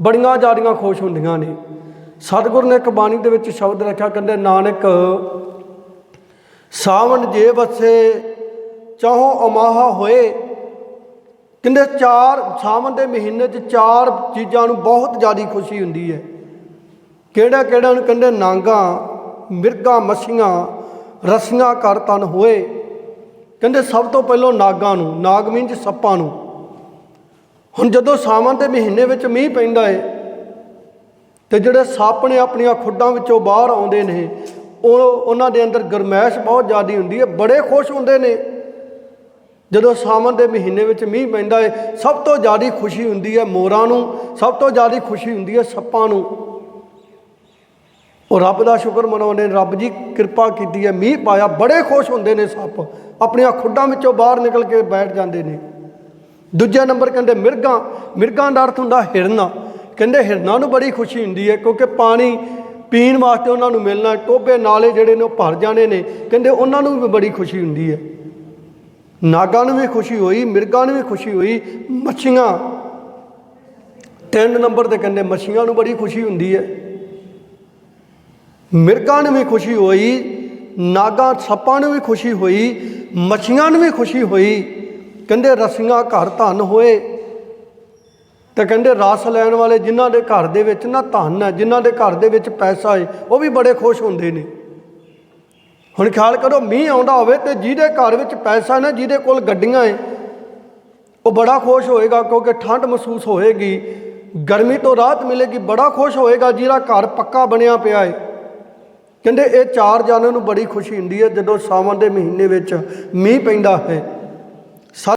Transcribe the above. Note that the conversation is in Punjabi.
ਬੜੀਆਂ ਜ਼ਿਆਦੀਆਂ ਖੁਸ਼ ਹੁੰਦੀਆਂ ਨੇ। ਸਤਿਗੁਰ ਨੇ ਇੱਕ ਬਾਣੀ ਦੇ ਵਿੱਚ ਸ਼ਬਦ ਰੱਖਿਆ, ਕਹਿੰਦੇ, ਨਾਨਕ, ਸਾਵਣ ਜੇ ਵਸੇ, ਚਾਹੋ ਅਮਾਹਾ ਹੋਏ। ਕਹਿੰਦੇ, ਚਾਰ, ਸਾਵਣ ਦੇ ਮਹੀਨੇ 'ਚ ਚਾਰ ਚੀਜ਼ਾਂ ਨੂੰ ਬਹੁਤ ਜ਼ਿਆਦਾ ਖੁਸ਼ੀ ਹੁੰਦੀ ਹੈ। ਕਿਹੜਾ ਕਿਹੜਾ ਨੂੰ ਕਹਿੰਦੇ, ਨਾਂਗਾ, ਮਿਰਗਾ, ਮੱਛੀਆਂ, ਰਸੀਆਂ ਕਰ ਤਨ ਹੋਏ। ਕਹਿੰਦੇ, ਸਭ ਤੋਂ ਪਹਿਲਾਂ ਨਾਗਾਂ ਨੂੰ, ਨਾਗ ਮੀਨਜ ਸੱਪਾਂ ਨੂੰ। ਹੁਣ ਜਦੋਂ ਸਾਵਣ ਦੇ ਮਹੀਨੇ ਵਿੱਚ ਮੀਂਹ ਪੈਂਦਾ ਹੈ ਤੇ ਜਿਹੜੇ ਸੱਪ ਨੇ ਆਪਣੀਆਂ ਖੁੱਡਾਂ ਵਿੱਚੋਂ ਬਾਹਰ ਆਉਂਦੇ ਨੇ, ਉਹ ਉਹਨਾਂ ਦੇ ਅੰਦਰ ਗਰਮੈਸ਼ ਬਹੁਤ ਜ਼ਿਆਦੀ ਹੁੰਦੀ ਹੈ ਬੜੇ ਖੁਸ਼ ਹੁੰਦੇ ਨੇ। ਜਦੋਂ ਸਾਵਣ ਦੇ ਮਹੀਨੇ ਵਿੱਚ ਮੀਂਹ ਪੈਂਦਾ ਹੈ ਸਭ ਤੋਂ ਜ਼ਿਆਦਾ ਖੁਸ਼ੀ ਹੁੰਦੀ ਹੈ ਮੋਰਾਂ ਨੂੰ, ਸਭ ਤੋਂ ਜ਼ਿਆਦਾ ਖੁਸ਼ੀ ਹੁੰਦੀ ਹੈ ਸੱਪਾਂ ਨੂੰ। ਉਹ ਰੱਬ ਦਾ ਸ਼ੁਕਰ ਮਨਾਉਂਦੇ ਨੇ, ਰੱਬ ਜੀ ਕਿਰਪਾ ਕੀਤੀ ਹੈ ਮੀਂਹ ਪਾਇਆ, ਬੜੇ ਖੁਸ਼ ਹੁੰਦੇ ਨੇ ਸੱਪ, ਆਪਣੀਆਂ ਖੁੱਡਾਂ ਵਿੱਚੋਂ ਬਾਹਰ ਨਿਕਲ ਕੇ ਬੈਠ ਜਾਂਦੇ ਨੇ। ਦੂਜਾ ਨੰਬਰ ਕਹਿੰਦੇ ਮਿਰਗਾਂ ਮਿਰਗਾਂ ਦਾ ਅਰਥ ਹੁੰਦਾ ਹਿਰਨ। ਕਹਿੰਦੇ ਹਿਰਨਾਂ ਨੂੰ ਬੜੀ ਖੁਸ਼ੀ ਹੁੰਦੀ ਹੈ ਕਿਉਂਕਿ ਪਾਣੀ ਪੀਣ ਵਾਸਤੇ ਉਹਨਾਂ ਨੂੰ ਮਿਲਣਾ ਟੋਬੇ ਨਾਲੇ ਜਿਹੜੇ ਨੇ ਉਹ ਭਰ ਜਾਣੇ ਨੇ। ਕਹਿੰਦੇ ਉਹਨਾਂ ਨੂੰ ਵੀ ਬੜੀ ਖੁਸ਼ੀ ਹੁੰਦੀ ਹੈ। ਨਾਗਾਂ ਨੂੰ ਵੀ ਖੁਸ਼ੀ ਹੋਈ, ਮਿਰਗਾਂ ਨੂੰ ਵੀ ਖੁਸ਼ੀ ਹੋਈ, ਮੱਛੀਆਂ। ਤਿੰਨ ਨੰਬਰ ਤੇ ਕਹਿੰਦੇ ਮੱਛੀਆਂ ਨੂੰ ਬੜੀ ਖੁਸ਼ੀ ਹੁੰਦੀ ਹੈ। ਮਿਰਗਾਂ ਨੂੰ ਵੀ ਖੁਸ਼ੀ ਹੋਈ, ਨਾਗਾਂ, ਸੱਪਾਂ ਨੂੰ ਵੀ ਖੁਸ਼ੀ ਹੋਈ, ਮੱਛੀਆਂ ਨੂੰ ਵੀ ਖੁਸ਼ੀ ਹੋਈ। ਕਹਿੰਦੇ ਰਸੀਆਂ ਘਰ ਧਨ ਹੋਏ। ਤੇ ਕਹਿੰਦੇ ਰਸ ਲੈਣ ਵਾਲੇ ਜਿਨ੍ਹਾਂ ਦੇ ਘਰ ਦੇ ਵਿੱਚ ਨਾ ਧਨ ਹੈ, ਜਿਨ੍ਹਾਂ ਦੇ ਘਰ ਦੇ ਵਿੱਚ ਪੈਸਾ ਹੈ ਉਹ ਵੀ ਬੜੇ ਖੁਸ਼ ਹੁੰਦੇ ਨੇ। ਹੁਣ ਖਿਆਲ ਕਰੋ, ਮੀਂਹ ਆਉਂਦਾ ਹੋਵੇ ਤੇ ਜਿਹਦੇ ਘਰ ਵਿੱਚ ਪੈਸਾ ਨਾ, ਜਿਹਦੇ ਕੋਲ ਗੱਡੀਆਂ ਹੈ ਉਹ ਬੜਾ ਖੁਸ਼ ਹੋਏਗਾ ਕਿਉਂਕਿ ਠੰਡ ਮਹਿਸੂਸ ਹੋਏਗੀ। ਗਰਮੀ ਤੋਂ ਰਾਹਤ ਮਿਲੇਗੀ, ਬੜਾ ਖੁਸ਼ ਹੋਏਗਾ ਜਿਹਦਾ ਘਰ ਪੱਕਾ ਬਣਿਆ ਪਿਆ ਹੈ ਕਹਿੰਦੇ ਇਹ ਚਾਰ ਜਾਨਾਂ ਨੂੰ ਬੜੀ ਖੁਸ਼ੀ ਹੁੰਦੀ ਹੈ ਜਦੋਂ ਸਾਵਣ ਦੇ ਮਹੀਨੇ ਵਿੱਚ ਮੀਂਹ ਪੈਂਦਾ ਹੈ।